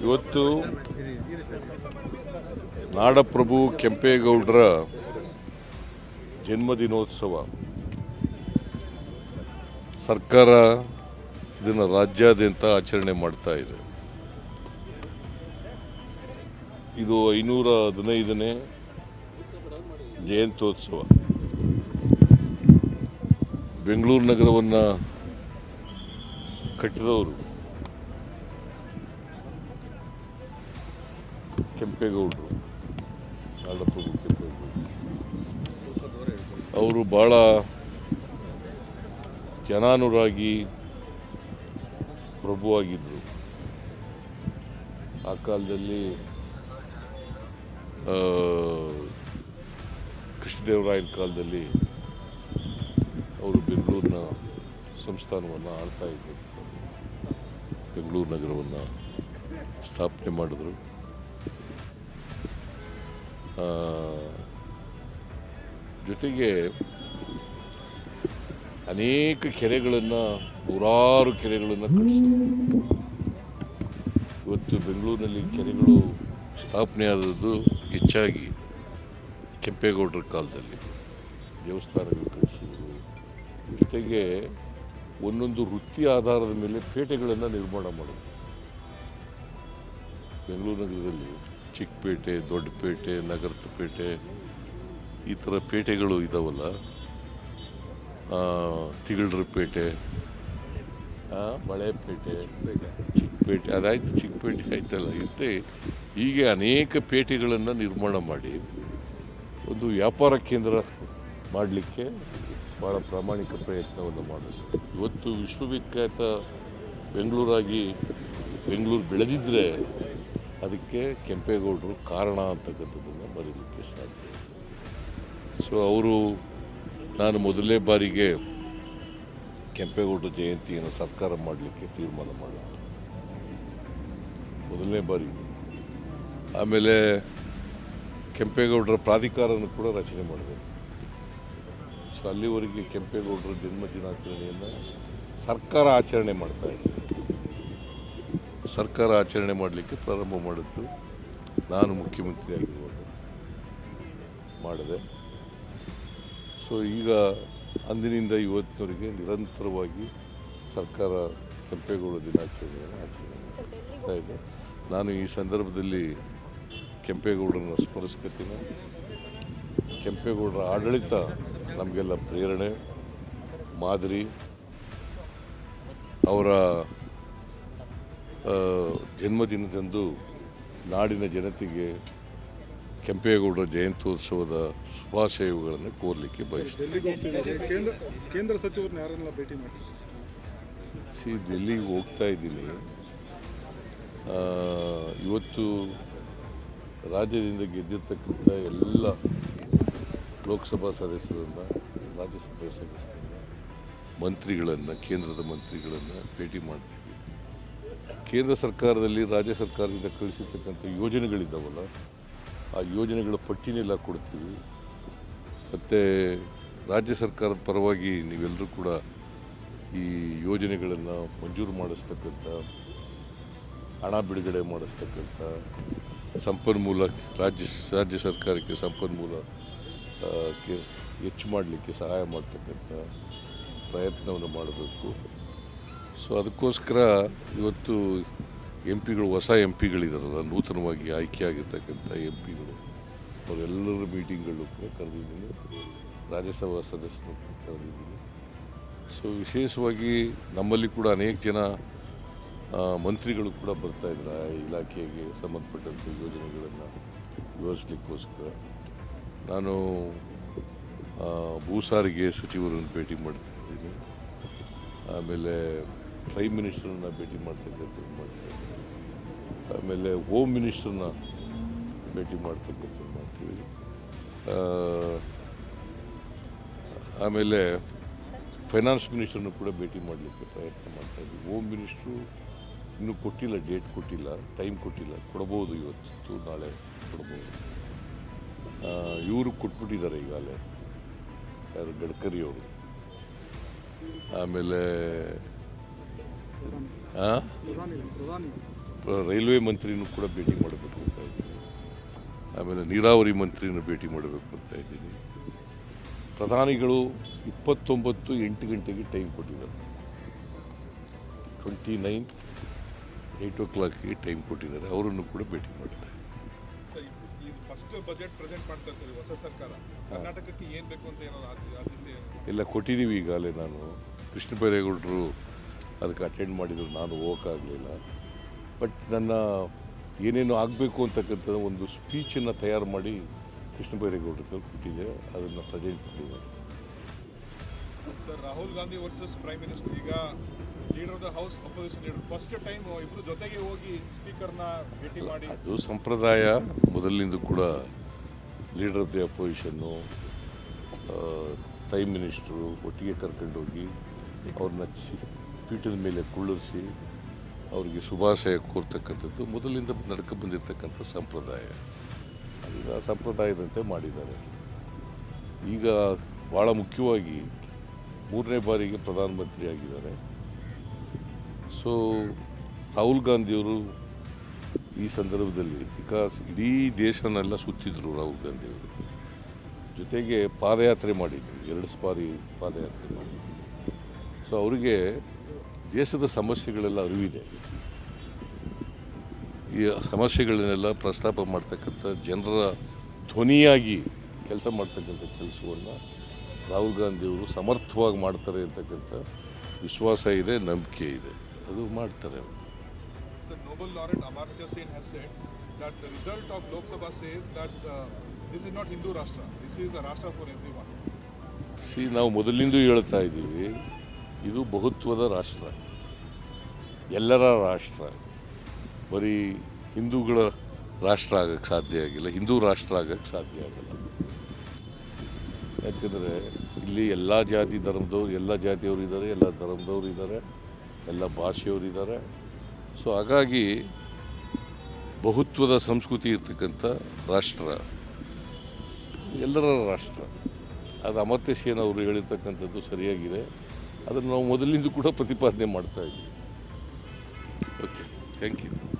ಇವತ್ತು ನಾಡಪ್ರಭು ಕೆಂಪೇಗೌಡರ ಜನ್ಮದಿನೋತ್ಸವ. ಸರ್ಕಾರ ಇದನ್ನು ರಾಜ್ಯಾದ್ಯಂತ ಆಚರಣೆ ಮಾಡ್ತಾ ಇದೆ. ಇದು ಐನೂರ ಹದಿನೈದನೇ ಜಯಂತ್ಯೋತ್ಸವ. ಬೆಂಗಳೂರು ನಗರವನ್ನು ಕಟ್ಟಿದವರು ಕೆಂಪೇಗೌಡರು. ನಾಡಪ್ರಭು ಕೆಂಪೇಗೌಡರು. ಅವರು ಭಾಳ ಜನಾನುರಾಗಿ ಪ್ರಭುವಾಗಿದ್ದರು ಆ ಕಾಲದಲ್ಲಿ ಕೃಷ್ಣದೇವರಾಯನ ಕಾಲದಲ್ಲಿ ಅವರು ಬೆಂಗಳೂರಿನ ಸಂಸ್ಥಾನವನ್ನು ಆಳ್ತಾ ಇದ್ದರು ಬೆಂಗಳೂರು ನಗರವನ್ನು ಸ್ಥಾಪನೆ ಮಾಡಿದ್ರು. ಜೊತೆಗೆ ಅನೇಕ ಕೆರೆಗಳನ್ನು, ನೂರಾರು ಕೆರೆಗಳನ್ನು ಕಟ್ಟಿಸಿದ್ರು ಇವತ್ತು ಬೆಂಗಳೂರಿನಲ್ಲಿ ಕೆರೆಗಳು ಸ್ಥಾಪನೆ ಆದದ್ದು ಹೆಚ್ಚಾಗಿ ಕೆಂಪೇಗೌಡರ ಕಾಲದಲ್ಲಿ. ದೇವಸ್ಥಾನಗಳು ಕಳಿಸಿದ್ರು ಜೊತೆಗೆ ಒಂದೊಂದು ವೃತ್ತಿ ಆಧಾರದ ಮೇಲೆ ಪೇಟೆಗಳನ್ನು ನಿರ್ಮಾಣ ಮಾಡಿದ್ರು. ಬೆಂಗಳೂರು ನಗರದಲ್ಲಿ ಚಿಕ್ಕಪೇಟೆ, ದೊಡ್ಡಪೇಟೆ, ನಗರದ ಪೇಟೆ, ಈ ಥರ ಪೇಟೆಗಳು ಇದಾವಲ್ಲ? ತಿಗಳರ ಪೇಟೆ ಮಳೆಪೇಟೆ ಚಿಕ್ಕಪೇಟೆ, ಅದಾಯ್ತು, ಚಿಕ್ಕಪೇಟೆ ಆಯ್ತಲ್ಲ ಇರುತ್ತೆ ಹೀಗೆ ಅನೇಕ ಪೇಟೆಗಳನ್ನು ನಿರ್ಮಾಣ ಮಾಡಿ ಒಂದು ವ್ಯಾಪಾರ ಕೇಂದ್ರ ಮಾಡಲಿಕ್ಕೆ ಭಾಳ ಪ್ರಾಮಾಣಿಕ ಪ್ರಯತ್ನವನ್ನು ಮಾಡೋದು ಇವತ್ತು ವಿಶ್ವವಿಖ್ಯಾತ ಬೆಂಗಳೂರಾಗಿ ಬೆಂಗಳೂರು ಬೆಳೆದಿದ್ದರೆ ಅದಕ್ಕೆ ಕೆಂಪೇಗೌಡರು ಕಾರಣ ಅಂತಕ್ಕಂಥದ್ದನ್ನು ಬರೀಲಿಕ್ಕೆ ಸಾಧ್ಯ ಸೊ ಅವರು ನಾನು ಮೊದಲನೇ ಬಾರಿಗೆ ಕೆಂಪೇಗೌಡರ ಜಯಂತಿಯನ್ನು ಸರ್ಕಾರ ಮಾಡಲಿಕ್ಕೆ ತೀರ್ಮಾನ ಮಾಡಿದೆ ಮೊದಲನೇ ಬಾರಿ ಆಮೇಲೆ ಕೆಂಪೇಗೌಡರ ಪ್ರಾಧಿಕಾರವನ್ನು ಕೂಡ ರಚನೆ ಮಾಡಬೇಕು. ಸೊ ಅಲ್ಲಿವರೆಗೆ ಕೆಂಪೇಗೌಡರ ಜನ್ಮ ದಿನಾಚರಣೆಯನ್ನು ಸರ್ಕಾರ ಆಚರಣೆ ಮಾಡ್ತಾ ಇದೆ ಸರ್ಕಾರ ಆಚರಣೆ ಮಾಡಲಿಕ್ಕೆ ಪ್ರಾರಂಭ ಮಾಡಿದ್ದು ನಾನು ಮುಖ್ಯಮಂತ್ರಿ ಆಗಿರುವಾಗ ಮಾಡಿದೆ. ಸೊ ಈಗ ಅಂದಿನಿಂದ ಇವತ್ತಿನವರೆಗೆ ನಿರಂತರವಾಗಿ ಸರ್ಕಾರ ಕೆಂಪೇಗೌಡ ದಿನಾಚರಣೆಯನ್ನು ಆಚರಣೆ ಇದೆ. ನಾನು ಈ ಸಂದರ್ಭದಲ್ಲಿ ಕೆಂಪೇಗೌಡರನ್ನು ಸ್ಮರಿಸ್ಕೊತೀನಿ, ಕೆಂಪೇಗೌಡರ ಆಡಳಿತ ನಮಗೆಲ್ಲ ಪ್ರೇರಣೆ, ಮಾದರಿ, ಅವರ ಜನ್ಮದಿನದಂದು ನಾಡಿನ ಜನತೆಗೆ ಕೆಂಪೇಗೌಡರ ಜಯಂತ್ಯೋತ್ಸವದ ಶುಭಾಶಯಗಳನ್ನು ಕೋರಲಿಕ್ಕೆ ಬಯಸ್ತೀನಿ. ಕೇಂದ್ರ ಸಚಿವರನ್ನ ಯಾರನ್ನೆಲ್ಲ ಭೇಟಿ ಮಾಡಿ ಸಿ ದಿಲ್ಲಿಗೆ ಹೋಗ್ತಾ ಇದ್ದೀನಿ. ಇವತ್ತು ರಾಜ್ಯದಿಂದ ಗೆದ್ದಿರ್ತಕ್ಕಂಥ ಎಲ್ಲ ಲೋಕಸಭಾ ಸದಸ್ಯರನ್ನು ರಾಜ್ಯಸಭೆ ಸದಸ್ಯರನ್ನು ಮಂತ್ರಿಗಳನ್ನು ಕೇಂದ್ರದ ಮಂತ್ರಿಗಳನ್ನು ಭೇಟಿ ಮಾಡ್ತೀವಿ ಕೇಂದ್ರ ಸರ್ಕಾರದಲ್ಲಿ ರಾಜ್ಯ ಸರ್ಕಾರದಿಂದ ಕಳಿಸಿರ್ತಕ್ಕಂಥ ಯೋಜನೆಗಳಿದ್ದಾವಲ್ಲ, ಆ ಯೋಜನೆಗಳ ಪಟ್ಟಿನೆಲ್ಲ ಕೊಡ್ತೀವಿ. ಮತ್ತು ರಾಜ್ಯ ಸರ್ಕಾರದ ಪರವಾಗಿ ನೀವೆಲ್ಲರೂ ಕೂಡ ಈ ಯೋಜನೆಗಳನ್ನು ಮಂಜೂರು ಮಾಡಿಸ್ತಕ್ಕಂಥ, ಹಣ ಬಿಡುಗಡೆ ಮಾಡಿಸ್ತಕ್ಕಂಥ ಸಂಪನ್ಮೂಲ ರಾಜ್ಯ ರಾಜ್ಯ ಸರ್ಕಾರಕ್ಕೆ ಸಂಪನ್ಮೂಲ ಹೆಚ್ಚು ಮಾಡಲಿಕ್ಕೆ ಸಹಾಯ ಮಾಡ್ತಕ್ಕಂಥ ಪ್ರಯತ್ನವನ್ನು ಮಾಡಬೇಕು. ಸೊ ಅದಕ್ಕೋಸ್ಕರ ಇವತ್ತು ಎಂ ಪಿಗಳು ಹೊಸ ಎಂ ಪಿಗಳಿದಾರಲ್ಲ ನೂತನವಾಗಿ ಆಯ್ಕೆಯಾಗಿರ್ತಕ್ಕಂಥ ಎಂ ಪಿಗಳು ಅವರೆಲ್ಲರ ಮೀಟಿಂಗ್ಗಳು ಕೂಡ ಕರೆದಿದ್ದೀನಿ. ರಾಜ್ಯಸಭಾ ಸದಸ್ಯರು ಕೂಡ ಕರೆದಿದ್ದೀನಿ. ಸೊ ವಿಶೇಷವಾಗಿ ನಮ್ಮಲ್ಲಿ ಕೂಡ ಅನೇಕ ಜನ ಮಂತ್ರಿಗಳು ಕೂಡ ಬರ್ತಾ ಇದ್ದಾರೆ. ಆ ಇಲಾಖೆಗೆ ಸಂಬಂಧಪಟ್ಟಂಥ ಯೋಜನೆಗಳನ್ನು ವಿವರಿಸಲಿಕ್ಕೋಸ್ಕರ. ನಾನು ಭೂ ಸಾರಿಗೆ ಸಚಿವರನ್ನು ಭೇಟಿ ಮಾಡ್ತಾ ಇದ್ದೀನಿ ಆಮೇಲೆ ಪ್ರೈಮ್ ಮಿನಿಸ್ಟರ್ನ ಭೇಟಿ ಮಾಡ್ತಕ್ಕಂಥದ್ದು ಮಾಡ್ತೀವಿ ಆಮೇಲೆ ಹೋಮ್ ಮಿನಿಸ್ಟರ್ನ ಭೇಟಿ ಮಾಡ್ತಕ್ಕಂಥದ್ದು ಮಾಡ್ತೀವಿ ಆಮೇಲೆ ಫೈನಾನ್ಸ್ ಮಿನಿಸ್ಟರ್ನು ಕೂಡ ಭೇಟಿ ಮಾಡಲಿಕ್ಕೆ ಪ್ರಯತ್ನ ಮಾಡ್ತಾ ಇದ್ದೀವಿ ಹೋಮ್ ಮಿನಿಸ್ಟ್ರು ಇನ್ನೂ ಕೊಟ್ಟಿಲ್ಲ ಡೇಟ್ ಕೊಟ್ಟಿಲ್ಲ ಟೈಮ್ ಕೊಟ್ಟಿಲ್ಲ. ಕೊಡ್ಬೋದು ಇವತ್ತು, ನಾಳೆ ಕೊಡ್ಬೋದು. ಇವರು ಕೊಟ್ಬಿಟ್ಟಿದ್ದಾರೆ ಈಗಾಗಲೇ. ಯಾರು, ಗಡ್ಕರಿ ಅವರು. ಆಮೇಲೆ ರೈಲ್ವೆ ಮಂತ್ರಿನೂ ಕೂಡ ಭೇಟಿ ಮಾಡಬೇಕು ಅಂತ ಇದ್ದೀನಿ. ಆಮೇಲೆ ನೀರಾವರಿ ಮಂತ್ರಿನೂ ಭೇಟಿ ಮಾಡಬೇಕು ಅಂತ ಇದ್ದೀನಿ. ಪ್ರಧಾನಿಗಳು ಇಪ್ಪತ್ತೊಂಬತ್ತು ಎಂಟು ಗಂಟೆಗೆ ಟೈಮ್ ಕೊಟ್ಟಿದ್ದಾರೆ. ಟ್ವೆಂಟಿ ನೈನ್ ಏಯ್ಟ್ ಓ ಕ್ಲಾಕ್ಗೆ ಟೈಮ್ ಕೊಟ್ಟಿದ್ದಾರೆ. ಅವರನ್ನು ಕೂಡ ಭೇಟಿ ಮಾಡ್ತಾ ಇದ್ದೀನಿ. ಎಲ್ಲ ಕೊಟ್ಟಿದ್ದೀವಿ ಈಗಾಗಲೇ ನಾನು. ಕೃಷ್ಣ ಬೈರೇಗೌಡರು ಅದಕ್ಕೆ ಅಟೆಂಡ್ ಮಾಡಿದ್ರು ನಾನು ಹೋಗೋಕ್ಕಾಗಲಿಲ್ಲ. ಬಟ್ ನನ್ನ ಏನೇನು ಆಗಬೇಕು ಅಂತಕ್ಕಂಥ ಒಂದು ಸ್ಪೀಚನ್ನು ತಯಾರು ಮಾಡಿ ಕೃಷ್ಣ ಬೈರೇಗೌಡರ ಕೈಲಿ ಕೊಟ್ಟಿದ್ದೆ ಅದನ್ನು ಪ್ರೆಸೆಂಟ್ ಮಾಡಿದೆ. Sir Rahul Gandhi versus prime minister ಈಗ leader of the house opposition leader first time ಇಬ್ರು ಜೊತೆಗೆ ಹೋಗಿ ಸ್ಪೀಕರ್ನ ಭೇಟಿ ಮಾಡಿ. ಅದು ಸಂಪ್ರದಾಯ ಮೊದಲಿಂದ ಕೂಡ leader of the opposition prime minister ಒಟ್ಟಿಗೆ ಕರ್ಕೊಂಡೋಗಿ ಅವ್ರನ್ನ ಪೀಠದ ಮೇಲೆ ಕುಳ್ಳಿರಿಸಿ ಅವರಿಗೆ ಶುಭಾಶಯ ಕೋರ್ತಕ್ಕಂಥದ್ದು, ಮೊದಲಿಂದ ನಡ್ಕ ಬಂದಿರತಕ್ಕಂಥ ಸಂಪ್ರದಾಯ. ಈಗ ಆ ಸಂಪ್ರದಾಯದಂತೆ ಮಾಡಿದ್ದಾರೆ. ಈಗ ಭಾಳ ಮುಖ್ಯವಾಗಿ ಮೂರನೇ ಬಾರಿಗೆ ಪ್ರಧಾನಮಂತ್ರಿ ಆಗಿದ್ದಾರೆ. ಸೊ ರಾಹುಲ್ ಗಾಂಧಿಯವರು ಈ ಸಂದರ್ಭದಲ್ಲಿ ಬಿಕಾಸ್ ಇಡೀ ದೇಶನೆಲ್ಲ ಸುತ್ತಿದ್ರು ರಾಹುಲ್ ಗಾಂಧಿಯವರು. ಜೊತೆಗೆ ಪಾದಯಾತ್ರೆ ಮಾಡಿದ್ರು, ಎರಡು ಬಾರಿ ಪಾದಯಾತ್ರೆ ಮಾಡಿದ್ರು. ಸೊ ಅವರಿಗೆ ದೇಶದ ಸಮಸ್ಯೆಗಳೆಲ್ಲ ಅರಿವಿದೆ ಈ ಸಮಸ್ಯೆಗಳನ್ನೆಲ್ಲ ಪ್ರಸ್ತಾಪ ಮಾಡ್ತಕ್ಕಂಥ ಜನರ ಧ್ವನಿಯಾಗಿ ಕೆಲಸ ಮಾಡ್ತಕ್ಕಂಥ ಕೆಲಸವನ್ನು ರಾಹುಲ್ ಗಾಂಧಿಯವರು ಸಮರ್ಥವಾಗಿ ಮಾಡ್ತಾರೆ ಅಂತಕ್ಕಂಥ ವಿಶ್ವಾಸ ಇದೆ ನಂಬಿಕೆ ಇದೆ ಅದು ಮಾಡ್ತಾರೆ ಅವರು Sir, Nobel laureate Amartya Sen has said that the result of Lok Sabha says that uh, this is not Hindu Rashtra. This is a Rashtra for everyone. See ನಾವು ಮೊದಲಿಂದೂ ಹೇಳ್ತಾ ಇದ್ದೀವಿ ಇದು ಬಹುತ್ವದ ರಾಷ್ಟ್ರ. ಎಲ್ಲರ ರಾಷ್ಟ್ರ. ಬರೀ ಹಿಂದೂಗಳ ರಾಷ್ಟ್ರ ಆಗಕ್ಕೆ ಸಾಧ್ಯ ಆಗಿಲ್ಲ, ಹಿಂದೂ ರಾಷ್ಟ್ರ ಆಗಕ್ಕೆ ಸಾಧ್ಯ ಆಗಲ್ಲ. ಯಾಕಂದರೆ ಇಲ್ಲಿ ಎಲ್ಲ ಜಾತಿ ಧರ್ಮದವ್ರು, ಎಲ್ಲ ಜಾತಿಯವರು ಇದ್ದಾರೆ ಎಲ್ಲ ಧರ್ಮದವ್ರು ಇದ್ದಾರೆ ಎಲ್ಲ ಭಾಷೆಯವರು ಇದ್ದಾರೆ ಸೊ ಹಾಗಾಗಿ ಬಹುತ್ವದ ಸಂಸ್ಕೃತಿ ಇರ್ತಕ್ಕಂಥ ರಾಷ್ಟ್ರ, ಎಲ್ಲರ ರಾಷ್ಟ್ರ. ಅದು ಅಮರ್ತ್ಯ ಸೇನ್ ಅವರು ಹೇಳಿರ್ತಕ್ಕಂಥದ್ದು ಸರಿಯಾಗಿದೆ. ಅದನ್ನು ನಾವು ಮೊದಲಿಂದ ಕೂಡ ಪ್ರತಿಪಾದನೆ ಮಾಡ್ತಾ ಇದ್ದೀವಿ. Okay thank you